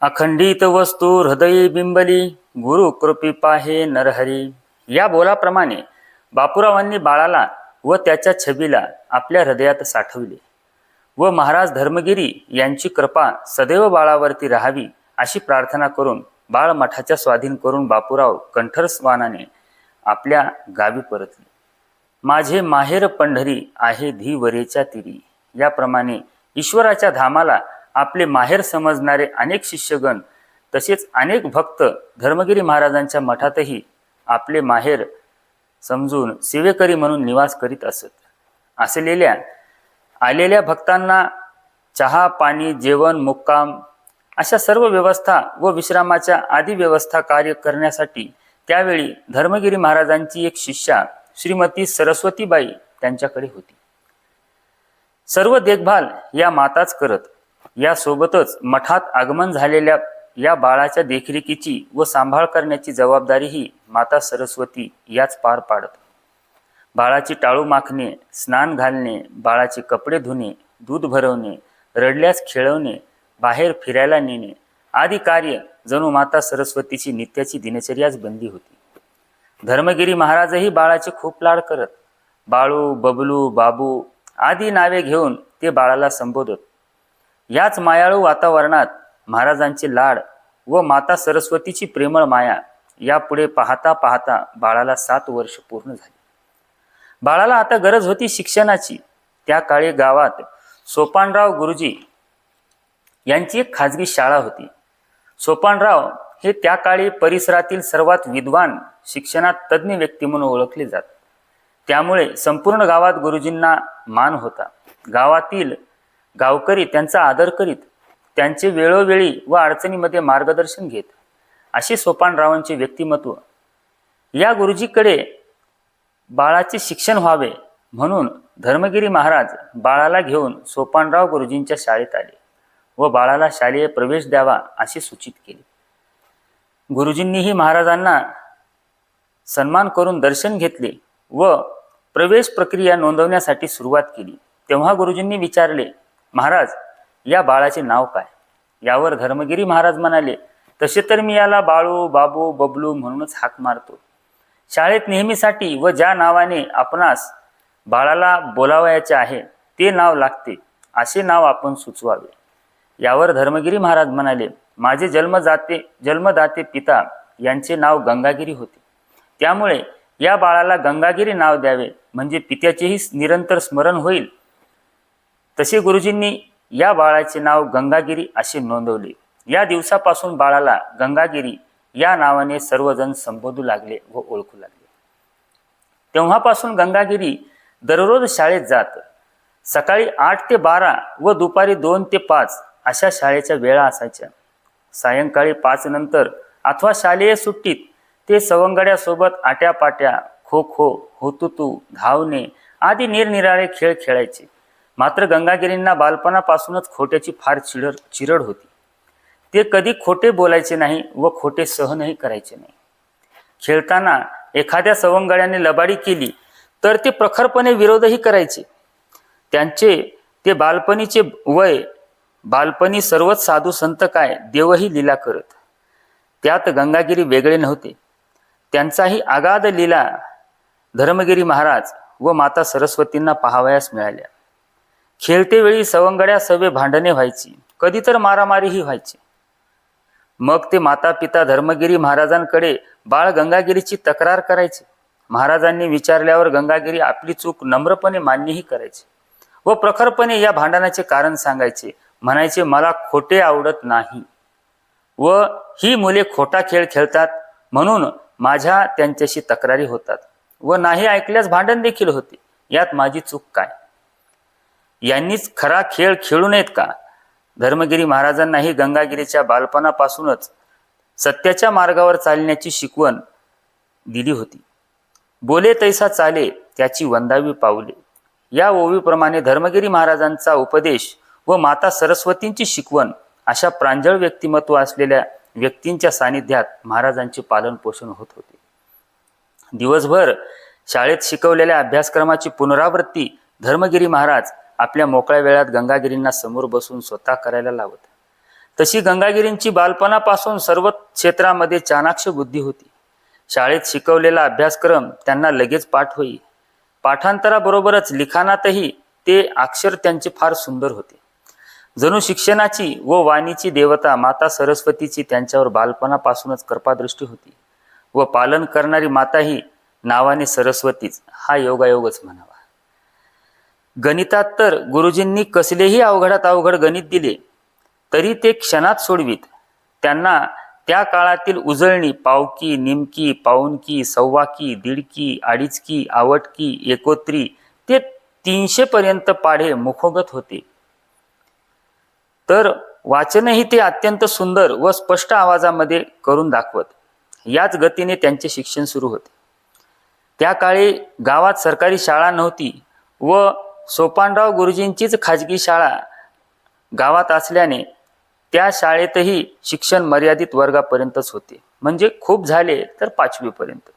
अखंडित वस्तू हृदय बिंबली गुरु कृपी पाहे नरहरी. या बोलाप्रमाणे बापूरावांनी बाळाला व त्याच्या छबीला आपल्या हृदयात साठवले. व महाराज धर्मगिरी यांची कृपा सदैव बाळावरती राहावी अशी प्रार्थना करून बाळ मठाच्या स्वाधीन करून बापूराव कंठरस्वानाने आपल्या गावी परतले. माझे माहेर पंढरी आहे धीवरेच्या तिरी. याप्रमाणे ईश्वराच्या धामाला आपले माहेर समजणारे अनेक शिष्यगण तसेच अनेक भक्त धर्मगिरी महाराजांच्या मठातही आपले माहेर समजून सेवेकरी म्हणून निवास करीत असत. असलेल्या आलेल्या भक्तांना चहा पाणी जेवण मुक्काम अशा सर्व व्यवस्था व विश्रामाच्या आदी व्यवस्था कार्य करण्यासाठी त्यावेळी धर्मगिरी महाराजांची एक शिष्या श्रीमती सरस्वतीबाई त्यांच्याकडे होती. सर्व देखभाल या माताच करत यासोबतच मठात आगमन झालेल्या या बाळाच्या देखरेखीची व सांभाळ करण्याची जबाबदारीही माता सरस्वती याच पार पाडत. बाळाची टाळू माखणे स्नान घालणे बाळाचे कपडे धुणे दूध भरवणे रडल्यास खेळवणे बाहेर फिरायला नेणे आदी कार्य जणू माता सरस्वतीची नित्याची दिनचर्याच बंदी होती. धर्मगिरी महाराजही बाळाचे खूप लाड करत बाळू बबलू बाबू आदी नावे घेऊन ते बाळाला संबोधत. याच मायाळू वातावरणात महाराजांची लाड व माता सरस्वतीची प्रेमळ माया यापुढे पाहता पाहता बाळाला सात वर्ष पूर्ण झाली. बाळाला आता गरज होती शिक्षणाची. त्या काळी गावात सोपानराव गुरुजी यांची एक खाजगी शाळा होती. सोपानराव हे त्या काळी परिसरातील सर्वात विद्वान शिक्षणात तज्ज्ञ व्यक्ती म्हणून ओळखले जात. त्यामुळे संपूर्ण गावात गुरुजींना मान होता. गावातील गावकरी त्यांचा आदर करीत त्यांचे वेळोवेळी व अडचणीमध्ये मार्गदर्शन घेत असे सोपानरावांचे व्यक्तिमत्व. या गुरुजीकडे बाळाचे शिक्षण व्हावे म्हणून धर्मगिरी महाराज बाळाला घेऊन सोपानराव गुरुजींच्या शाळेत आले व बाळाला शालेय प्रवेश द्यावा असे सूचित केले. गुरुजींनीही महाराजांना सन्मान करून दर्शन घेतले व प्रवेश प्रक्रिया नोंदवण्यासाठी सुरुवात केली. तेव्हा गुरुजींनी विचारले महाराज या बाळाचे नाव काय? यावर धर्मगिरी महाराज म्हणाले तसे तर मी याला बाळू बाबू बबलू म्हणूनच हाक मारतो. शाळेत नेहमीसाठी व ज्या नावाने आपणास बाळाला बोलावयाचे आहे ते नाव लागते असे नाव आपण सुचवावे. यावर धर्मगिरी महाराज म्हणाले माझे जन्मजाते जन्मदाते पिता यांचे नाव गंगागिरी होते. त्यामुळे या बाळाला गंगागिरी नाव द्यावे म्हणजे पित्याचेही निरंतर स्मरण होईल तसे गुरुजींनी या बाळाचे नाव गंगागिरी असे नोंदवले. या दिवसापासून बाळाला गंगागिरी या नावाने सर्वजण संबोधू लागले व ओळखू लागले. तेव्हापासून गंगागिरी दररोज शाळेत जात. सकाळी आठ ते बारा व दुपारी दोन ते पाच अशा शाळेच्या वेळा असायच्या. सायंकाळी पाच नंतर अथवा शालेय सुट्टीत ते सवंगड्यासोबत आट्यापाट्या खो खो हुतुतू धावणे आदी निरनिराळे खेळ खेळायचे. मात्र गंगागिरींना बालपणापासूनच खोट्याची फार चिडर चिरड होती. ते कधी खोटे बोलायचे नाही व खोटे सहनही करायचे नाही. खेळताना एखाद्या सवंगड्याने लबाडी केली तर ते प्रखरपणे विरोधही करायचे. त्यांचे ते बालपणीचे वय बालपणी सर्वच साधू संत काय देवही लीला करत. त्यात गंगागिरी वेगळे नव्हते. त्यांचाही आगाध लीला धर्मगिरी महाराज व माता सरस्वतींना पाहावयास मिळाल्या. खेळते वेळी सवंगड्या सवे भांडणे व्हायची. कधी तर मारामारीही व्हायची. मग ते माता पिता धर्मगिरी महाराजांकडे बाळ गंगागिरीची तक्रार करायचे. महाराजांनी विचारल्यावर गंगागिरी आपली चूक नम्रपणे मान्यही करायचे व प्रखरपणे या भांडणाचे कारण सांगायचे. म्हणायचे मला खोटे आवडत नाही. व ही मुले खोटा खेळ खेळतात म्हणून माझ्या त्यांच्याशी तक्रारी होतात व नाही ऐकल्यास भांडण देखील होते. यात माझी चूक काय? यांनीच खरा खेळ खेळू नयेत का? धर्मगिरी महाराजांनाही गंगागिरीच्या बालपणापासूनच सत्याच्या मार्गावर चालण्याची शिकवण दिली होती. बोले तैसा चाले त्याची वंदावी पावले या ओवीप्रमाणे धर्मगिरी महाराजांचा उपदेश व माता सरस्वतींची शिकवण अशा प्रांजळ व्यक्तिमत्व असलेल्या व्यक्तींच्या सानिध्यात महाराजांचे पालन पोषण होत होते. दिवसभर शाळेत शिकवलेल्या अभ्यासक्रमाची पुनरावृत्ती धर्मगिरी महाराज आपल्या मोकळ्या वेळात गंगागिरींना समोर बसून स्वतः करायला लावत. तशी गंगागिरींची बालपणापासून सर्व क्षेत्रामध्ये चाणाक्ष बुद्धी होती. शाळेत शिकवलेला अभ्यासक्रम त्यांना लगेच पाठ होई. पाठांतराबरोबरच लिखाणातही ते अक्षर त्यांचे फार सुंदर होते. जणू शिक्षणाची व वाणीची देवता माता सरस्वतीची त्यांच्यावर बालपणापासूनच कृपादृष्टी होती व पालन करणारी माताही नावाने सरस्वतीच हा योगायोगच म्हणावा. गणितात तर गुरुजींनी कसलेही अवघडात अवघड गणित दिले तरी ते क्षणात सोडवीत. त्यांना त्या काळातील उजळणी पावकी निमकी पाऊनकी सव्वाकी दीडकी अडीचकी आवटकी एकोत्री ते तीनशे पर्यंत पाढे मुखोगत होते. तर वाचनही ते अत्यंत सुंदर व स्पष्ट आवाजामध्ये करून दाखवत. याच गतीने त्यांचे शिक्षण सुरू होते. त्या काळी गावात सरकारी शाळा नव्हती व सोपानराव गुरुजींचीच खाजगी शाळा गावात असल्याने त्या शाळेतही शिक्षण मर्यादित वर्गापर्यंतच होते. म्हणजे खूप झाले तर पाचवीपर्यंत.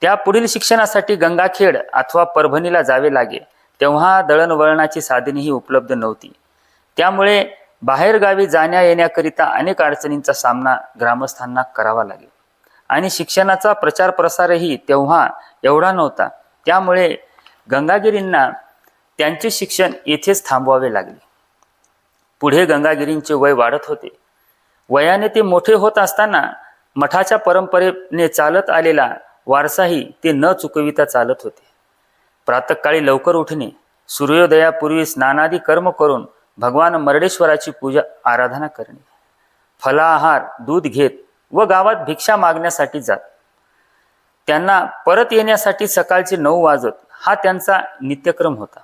त्या पुढील शिक्षणासाठी गंगाखेड अथवा परभणीला जावे लागे तेव्हा दळणवळणाची साधनेही उपलब्ध नव्हती. त्यामुळे बाहेरगावी जाण्या येण्याकरिता अनेक अडचणींचा सामना ग्रामस्थांना करावा लागेल आणि शिक्षणाचा प्रचार प्रसारही तेव्हा एवढा नव्हता. त्यामुळे गंगागिरींना त्यांचे शिक्षण येथेच थांबवावे लागले. पुढे गंगागिरींचे वय वाढत होते. वयाने ते मोठे होत असताना मठाच्या परंपरेने चालत आलेला वारसाही ते न चुकविता चालत होते. प्रातकाळी लवकर उठणे सूर्योदयापूर्वी स्नानादी कर्म करून भगवान मर्डेश्वराची पूजा आराधना करणे फलाहार दूध घेत व गावात भिक्षा मागण्यासाठी जात. त्यांना परत येण्यासाठी सकाळचे नऊ वाजत हा त्यांचा नित्यक्रम होता.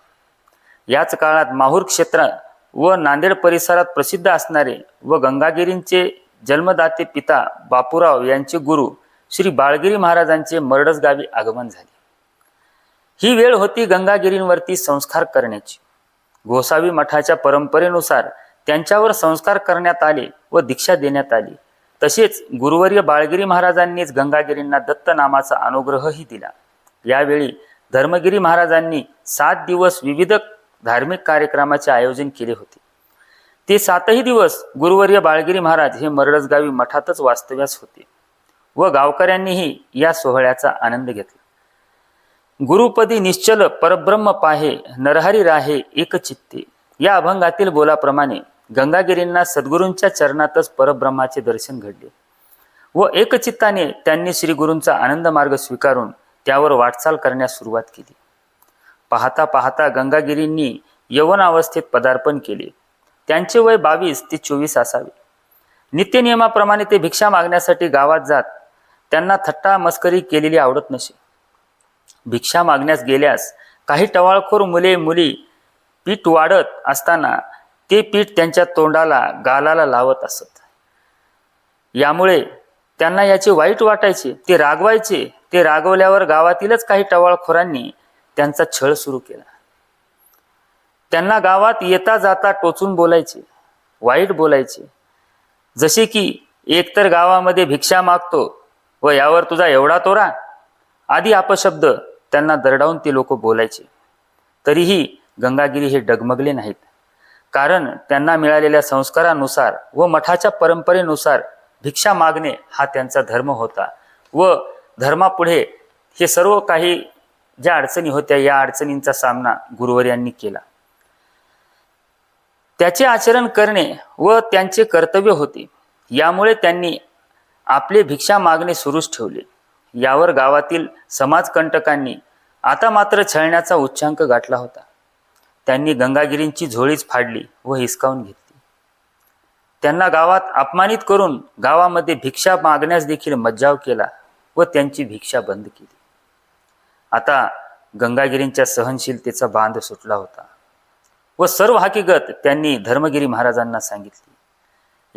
याच काळात माहूर क्षेत्र व नांदेड परिसरात प्रसिद्ध असणारे व गंगागिरींचे जन्मदाते पिता बापूराव यांचे गुरु श्री बाळगिरी महाराजांचे मरडस गावी आगमन झाले. ही वेळ होती गंगागिरींवरती संस्कार करण्याची. गोसावी मठाच्या परंपरेनुसार त्यांच्यावर संस्कार करण्यात आले व दीक्षा देण्यात आली. तसेच गुरुवर्य बाळगिरी महाराजांनीच गंगागिरींना दत्त नामाचा अनुग्रहही दिला. यावेळी धर्मगिरी महाराजांनी सात दिवस विविध धार्मिक कार्यक्रमाचे आयोजन केले होते. ते सातही दिवस गुरुवर्य बाळगिरी महाराज हे मरडसगावी मठातच वास्तव्यास होते व गावकऱ्यांनीही या सोहळ्याचा आनंद घेतला. गुरुपदी निश्चल परब्रह्म पाहे नरहरी राहे एकचित्ते या अभंगातील बोलाप्रमाणे गंगागिरींना सद्गुरूंच्या चरणातच परब्रह्माचे दर्शन घडले व एकचित्ताने त्यांनी श्री गुरूंचा आनंद मार्ग स्वीकारून त्यावर वाटचाल करण्यास सुरुवात केली. पाहता पाहता गंगागिरींनी यवन अवस्थेत पदार्पण केले. त्यांचे वय बावीस ते चोवीस असावे. नित्यनियमाप्रमाणे ते भिक्षा मागण्यासाठी गावात जात त्यांना थट्टा मस्करी केलेली आवडत नसे. भिक्षा मागण्यास गेल्यास काही टवाळखोर मुले मुली पीठ वाढत असताना ते पीठ त्यांच्या तोंडाला गालाला लावत असत. यामुळे त्यांना याचे वाईट वाटायचे ते रागवायचे ते रागवल्यावर गावातीलच काही टवाळखोरांनी त्यांचा छळ सुरू केला. त्यांना गावात येता जाता टोचून बोलायचे वाईट बोलायचे. जसे की एकतर गावामध्ये भिक्षा मागतो व यावर तुझा एवढा तोरा? आदी अपशब्द त्यांना दरडावून ते लोक बोलायचे. तरीही गंगागिरी हे डगमगले नाहीत. कारण त्यांना मिळालेल्या संस्कारानुसार व मठाच्या परंपरेनुसार भिक्षा मागणे हा त्यांचा धर्म होता व धर्मापुढे हे सर्व काही ज्या अडचणी होत्या या अडचणींचा सामना गुरुवर यांनी केला. त्याचे आचरण करणे व त्यांचे कर्तव्य होते. यामुळे त्यांनी आपले भिक्षा मागणे सुरूच ठेवले. यावर गावातील समाजकंटकांनी आता मात्र छळण्याचा उच्चांक गाठला होता. त्यांनी गंगागिरींची झोळीच फाडली व हिसकावून घेतली. त्यांना गावात अपमानित करून गावामध्ये भिक्षा मागण्यास देखील मज्जाव केला व त्यांची भिक्षा बंद केली. आता गंगागिरींच्या सहनशीलतेचा बांध सुटला होता. व सर्व हकीकत त्यांनी धर्मगिरी महाराजांना सांगितली.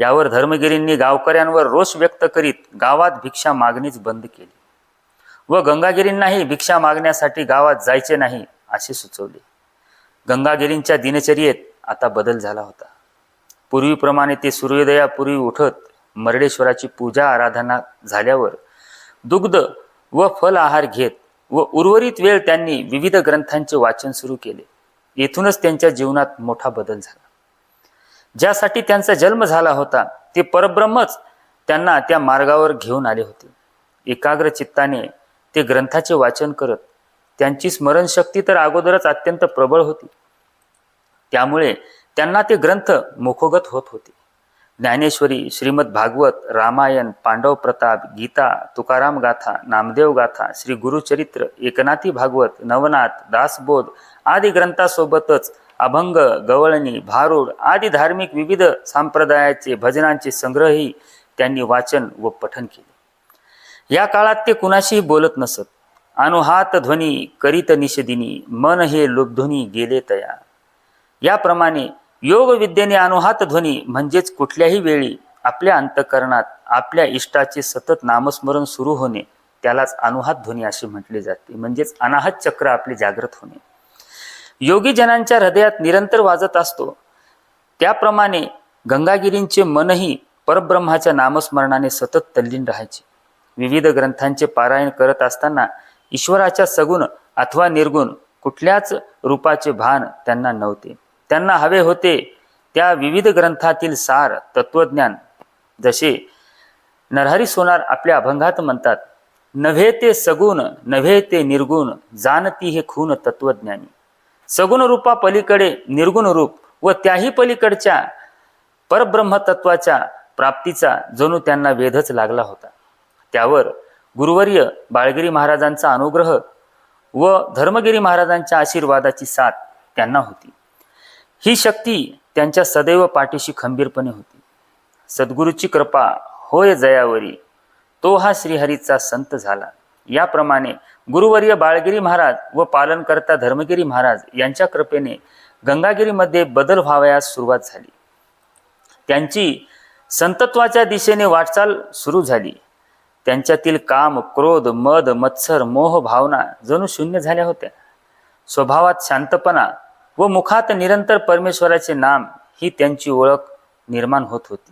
यावर धर्मगिरींनी गावकऱ्यांवर रोष व्यक्त करीत गावात भिक्षा मागणीच बंद केली. व गंगागिरींनाही भिक्षा मागण्यासाठी गावात जायचे नाही असे सुचवले. गंगागिरींच्या दिनचर्येत आता बदल झाला होता. पूर्वीप्रमाणे ते सूर्योदयापूर्वी उठत मर्डेश्वराची पूजा आराधना झाल्यावर दुग्ध व फल आहार घेत व उर्वरित वेळ त्यांनी विविध ग्रंथांचे वाचन सुरू केले. येथूनच त्यांच्या जीवनात मोठा बदल झाला. ज्यासाठी त्यांचा जन्म झाला होता ते परब्रह्मच त्यांना त्या मार्गावर घेऊन आले होते. एकाग्र चित्ताने ते ग्रंथाचे वाचन करत त्यांची स्मरणशक्ती तर अगोदरच अत्यंत प्रबळ होती. त्यामुळे त्यांना ते ग्रंथ मुखोगत होत होते. ज्ञानेश्वरी श्रीमद भागवत रामायण पांडव प्रताप गीता तुकाराम गाथा नामदेव गाथा श्री गुरुचरित्र एकनाथी भागवत नवनाथ दासबोध आदी ग्रंथासोबतच अभंग गवळणी भारूड आदी धार्मिक विविध संप्रदायाचे भजनांचे संग्रहही त्यांनी वाचन व पठन केले. या काळात ते कुणाशीही बोलत नसत. अनुहात ध्वनी करीत निषदिनी मन हे लुब्धुनी गेले तया. याप्रमाणे योग विद्येने अनुहात ध्वनी म्हणजेच कुठल्याही वेळी आपल्या अंतकरणात आपल्या इष्टाचे सतत नामस्मरण सुरू होणे त्यालाच अनुहात ध्वनी असे म्हटले जाते. म्हणजेच अनाहत चक्र आपले जागृत होणे. योगी जनांच्या हृदयात निरंतर वाजत असतो. त्याप्रमाणे गंगागिरींचे मनही परब्रह्माच्या नामस्मरणाने सतत तल्लीन राहायचे. विविध ग्रंथांचे पारायण करत असताना ईश्वराच्या सगुण अथवा निर्गुण कुठल्याच रूपाचे भान त्यांना नव्हते. त्यांना हवे होते त्या विविध ग्रंथातील सार तत्वज्ञान. जसे नरहरी सोनार आपल्या अभंगात म्हणतात नव्हे ते सगुण नव्हे ते निर्गुण जाणती हे खून तत्वज्ञानी. सगुण रूपा पलीकडे निर्गुण रूप व त्याही पलीकडच्या परब्रह्म तत्वाच्या प्राप्तीचा जणू त्यांना वेधच लागला होता. त्यावर गुरुवर्य बाळगिरी महाराजांचा अनुग्रह व धर्मगिरी महाराजांच्या आशीर्वादाची साथ त्यांना होती. ही शक्ती त्यांच्या सदैव पाठीशी खंबीरपणे होती. सद्गुरूची कृपा होय जयावरी तो हा श्रीहरीचा संत झाला. याप्रमाणे गुरुवर्य बाळगिरी महाराज व पालनकर्ता धर्मगिरी महाराज यांच्या कृपेने गंगागिरीमध्ये बदल व्हावयास सुरुवात झाली. त्यांची संतत्वाच्या दिशेने वाटचाल सुरू झाली. त्यांच्यातील काम क्रोध मद मत्सर मोह भावना जणू शून्य झाल्या होत्या. स्वभावात शांतपणा व मुखात निरंतर परमेश्वराचे नाम ही त्यांची ओळख निर्माण होत होती.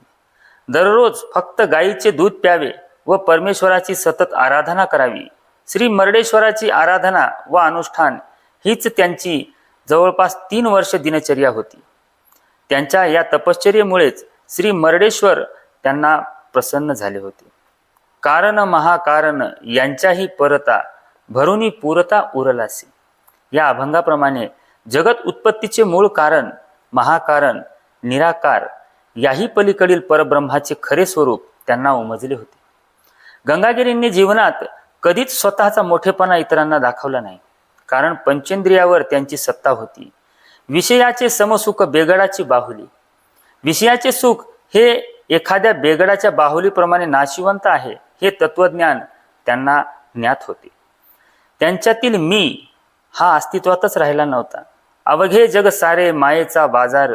दररोज फक्त गायीचे दूध प्यावे व परमेश्वराची सतत आराधना करावी श्री मर्डेश्वराची आराधना व अनुष्ठान हीच त्यांची जवळपास तीन वर्ष दिनचर्या होती. त्यांच्या या तपश्चर्येमुळेच श्री मर्डेश्वर त्यांना प्रसन्न झाले होते. कारण महाकारण यांच्याही परता भरुनी पुरता उरलासे. या अभंगाप्रमाणे जगत उत्पत्तीचे मूळ कारण महाकारण निराकार याही पलीकडील परब्रह्माचे खरे स्वरूप त्यांना उमजले होते. गंगागिरींनी जीवनात कधीच स्वतःचा मोठेपणा इतरांना दाखवला नाही. कारण पंचेंद्रियावर त्यांची सत्ता होती. विषयाचे समसुख बेगडाची बाहुली. विषयाचे सुख हे एखाद्या बेगडाच्या बाहुलीप्रमाणे नाशिवंत आहे हे तत्वज्ञान त्यांना ज्ञात होते. त्यांच्यातील मी हा अस्तित्वातच राहिला नव्हता. अवघे जग सारे मायेचा बाजार.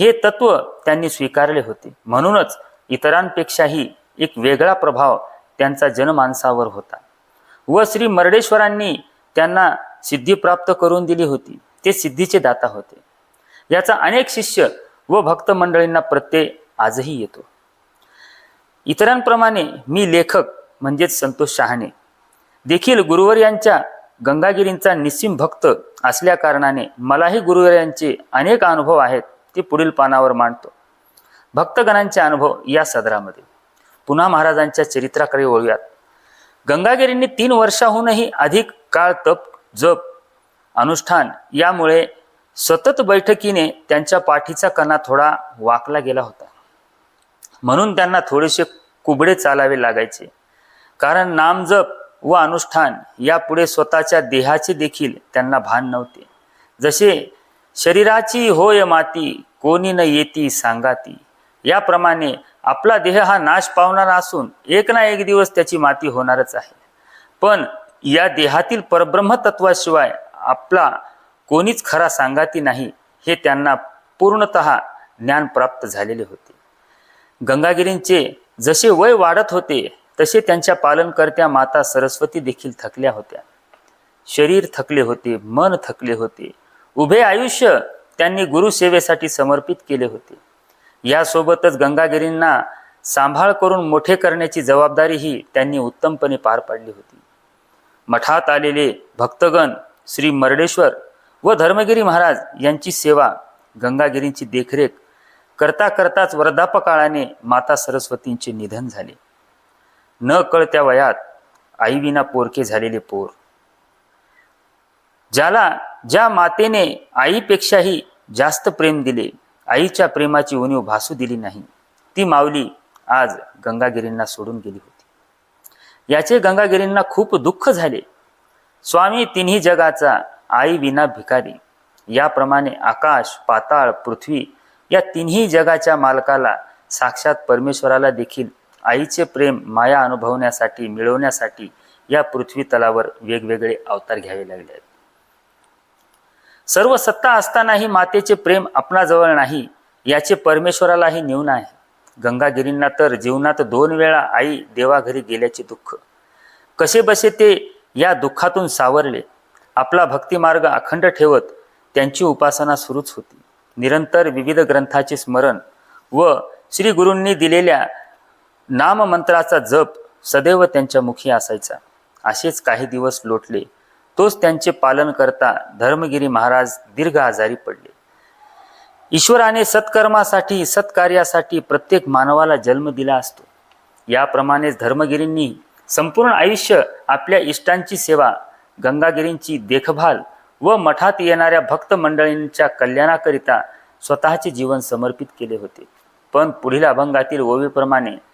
हे तत्व त्यांनी स्वीकारले होते. म्हणूनच इतरांपेक्षाही एक वेगळा प्रभाव त्यांचा जनमानसावर होता. व श्री मर्डेश्वरांनी त्यांना सिद्धी प्राप्त करून दिली होती. ते सिद्धीचे दाता होते. याचा अनेक शिष्य व भक्त मंडळींना प्रत्यय आजही येतो. इतरांप्रमाणे मी लेखक म्हणजेच संतोष शहाणे. देखील गुरुवर यांच्या गंगागिरींचा निस्सीम भक्त असल्या कारणाने मलाही गुरुवर यांचे अनेक अनुभव आहेत ते पुढील पानावर मांडतो. भक्तगणांचे अनुभव या सदरामध्ये. पुन्हा महाराजांच्या चरित्राकडे वळूयात. गंगागिरींनी तीन वर्षाहूनही अधिक काळ तप जप अनुष्ठान यामुळे सतत बैठकीने त्यांच्या पाठीचा कणा थोडा वाकला गेला होता. म्हणून त्यांना थोडेसे कुबडे चालावे लागायचे. कारण नामजप व अनुष्ठान यापुढे स्वतःच्या देहाचे देखील त्यांना भान नव्हते. जसे शरीराची होय माती कोणी न येती सांगाती. याप्रमाणे आपला देह हा नाश पावणारा असून एक ना एक दिवस त्याची माती होणारच आहे. पण या देहातील परब्रह्म तत्वाशिवाय आपला कोणीच खरा सांगाती नाही हे त्यांना पूर्णत ज्ञान प्राप्त झालेले होते. गंगागिरींचे जसे वय वाढत होते तसे त्यांच्या पालनकर्त्या माता सरस्वती देखील थकल्या होत्या. शरीर थकले होते मन थकले होते. उभे आयुष्य त्यांनी गुरुसेवेसाठी समर्पित केले होते. यासोबतच गंगागिरींना सांभाळ करून मोठे करण्याची जबाबदारीही त्यांनी उत्तमपणे पार पाडली होती. मठात आलेले भक्तगण श्री मर्डेश्वर व धर्मगिरी महाराज यांची सेवा गंगागिरींची देखरेख करता करताच वृद्धापकाळाने माता सरस्वतींचे निधन झाले. न कळत्या वयात आईविना पोरके झालेले पोर. ज्याला ज्या मातेने आईपेक्षाही जास्त प्रेम दिले आईच्या प्रेमाची उणीव भासू दिली नाही ती माऊली आज गंगागिरींना सोडून गेली होती. याचे गंगागिरींना खूप दुःख झाले. स्वामी तिन्ही जगाचा आई विना भिकारी. याप्रमाणे आकाश पाताळ पृथ्वी या तिन्ही जगाच्या मालकाला साक्षात परमेश्वराला देखील आईचे प्रेम माया अनुभवण्यासाठी मिळवण्यासाठी या पृथ्वी तलावर वेगवेगळे अवतार घ्यावे लागले आहेत. सर्व सत्ता असतानाही मातेचे प्रेम आपणाजवळ नाही याचे परमेश्वरालाही न्यून आहे गंगागिरींना तर जीवनात दोन वेळा आई देवाघरी गेल्याचे दुःख. कसे बसे ते या दुःखातून सावरले? आपला भक्तिमार्ग अखंड ठेवत त्यांची उपासना सुरूच होती. निरंतर विविध ग्रंथाचे स्मरण व श्री गुरूंनी दिलेल्या नाममंत्राचा जप सदैव त्यांच्या मुखी असायचा. असेच काही दिवस लोटले. तोच त्यांचे पालन करता धर्मगिरी महाराज दीर्घ आजारी पडले. ईश्वराने सत्कर्मासाठी सत्कार्यासाठी प्रत्येक मानवाला जन्म दिला असतो. याप्रमाणेच धर्मगिरींनी संपूर्ण आयुष्य आपल्या इष्टांची सेवा गंगागिरींची देखभाल व मठात येणाऱ्या भक्त मंडळींच्या कल्याणाकरिता स्वतःचे जीवन समर्पित केले होते. पण पुढील अभंगातील ओवीप्रमाणे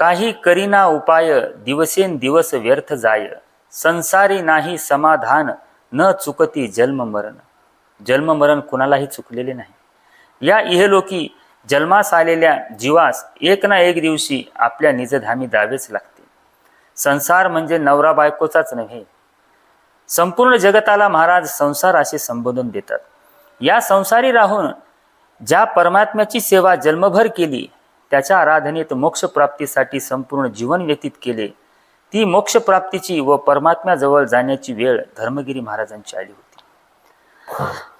काही करीना उपाय दिवसेंदिवस व्यर्थ जाय. संसारी नाही समाधान न चुकती जन्ममरण. जन्ममरण कुणालाही चुकलेले नाही. या इहलोकी जन्मास आलेल्या जीवास एक ना एक दिवशी आपल्या निजधामी जावेच लागते. संसार म्हणजे नवरा बायकोचाच नव्हे. संपूर्ण जगताला महाराज संसार असे संबोधन देतात. या संसारी राहून ज्या परमात्म्याची सेवा जन्मभर केली त्याच्या आराधनेत मोक्षप्राप्तीसाठी संपूर्ण जीवन व्यतीत केले. ती मोक्षप्राप्तीची व परमात्म्याजवळ जाण्याची वेळ धर्मगिरी महाराजांची आली होती.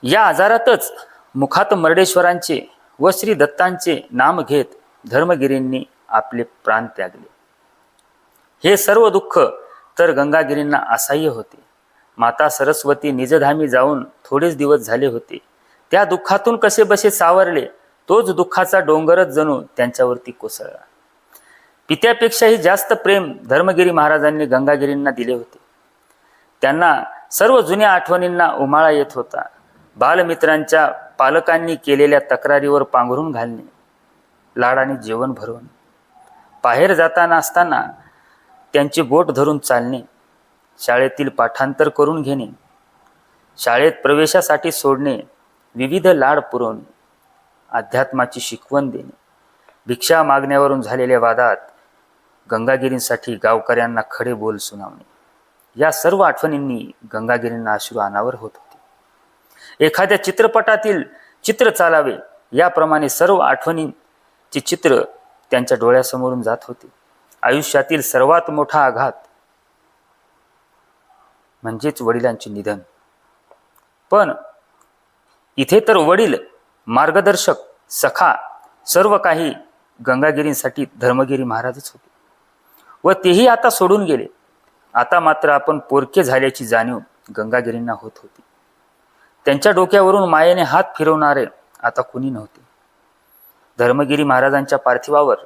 या आजारातच मुखात मर्डेश्वरांचे व श्री दत्तांचे नाम घेत धर्मगिरींनी आपले प्राण त्यागले. हे सर्व दुःख तर गंगागिरींना असह्य होते. माता सरस्वती निजधामी जाऊन थोडेच दिवस झाले होते. त्या दुःखातून कसे बसे सावरले. तोच दुःखाचा डोंगरच जणू त्यांच्यावरती कोसळला. पित्यापेक्षाही जास्त प्रेम धर्मगिरी महाराजांनी गंगागिरींना दिले होते. त्यांना सर्व जुन्या आठवणींना उमाळा येत होता. बालमित्रांच्या पालकांनी केलेल्या तक्रारीवर पांघरून घालणे लाडाने जेवण भरवणे बाहेर जाताना असताना त्यांची बोट धरून चालणे शाळेतील पाठांतर करून घेणे शाळेत प्रवेशासाठी सोडणे विविध लाड पुरवणे अध्यात्माची शिकवण देणे. भिक्षा मागण्यावरून झालेल्या वादात गंगागिरींसाठी गावकऱ्यांना खडे बोल सुनावणे. या सर्व आठवणींनी गंगागिरींना अश्रू अनावर होत होते. एखाद्या चित्रपटातील चित्र चालावे याप्रमाणे सर्व आठवणींचे चित्र त्यांच्या डोळ्यासमोरून जात होते. आयुष्यातील सर्वात मोठा आघात म्हणजेच वडिलांचे निधन. पण इथे तर वडील मार्गदर्शक सखा सर्व काही गंगागिरींसाठी धर्मगिरी महाराजच होते. व तेही आता सोडून गेले. आता मात्र आपण पोरके झाल्याची जाणीव गंगागिरींना होत होती. त्यांच्या डोक्यावरून मायेने हात फिरवणारे आता कुणी नव्हते. धर्मगिरी महाराजांच्या पार्थिवावर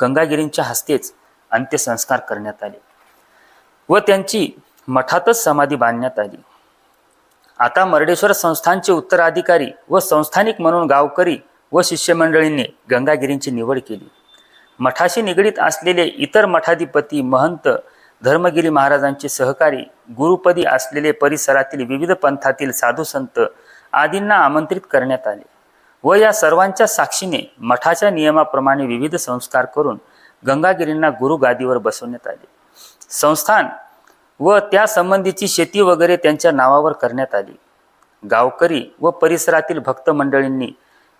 गंगागिरींच्या हस्तेच अंत्यसंस्कार करण्यात आले. व त्यांची मठातच समाधी बांधण्यात आली. आता मर्डेश्वर संस्थानचे उत्तराधिकारी व संस्थानिक म्हणून गावकरी व शिष्यमंडळींनी गंगागिरींची निवड केली. मठाशी निगडीत असलेले इतर मठाधिपती महंत धर्मगिरी महाराजांचे सहकारी गुरुपदी असलेले परिसरातील विविध पंथातील साधू संत आदींना आमंत्रित करण्यात आले व या सर्वांच्या साक्षीने मठाच्या नियमाप्रमाणे विविध संस्कार करून गंगागिरींना गुरु गादीवर बसवण्यात आले. संस्थान व त्या संबंधीची शेती वगैरे त्यांच्या नावावर करण्यात आली. गावकरी व परिसरातील भक्त मंडळींनी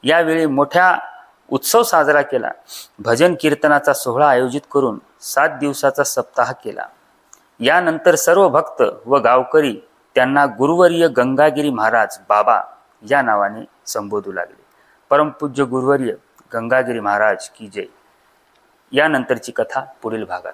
यावेळी मोठ्या उत्सव साजरा केला. भजन कीर्तनाचा सोहळा आयोजित करून सात दिवसाचा सप्ताह केला. यानंतर सर्व भक्त व गावकरी त्यांना गुरुवर्य गंगागिरी महाराज बाबा या नावाने संबोधू लागले. परमपूज्य गुरुवर्य गंगागिरी महाराज की जय. यानंतरची कथा पुढील भागात.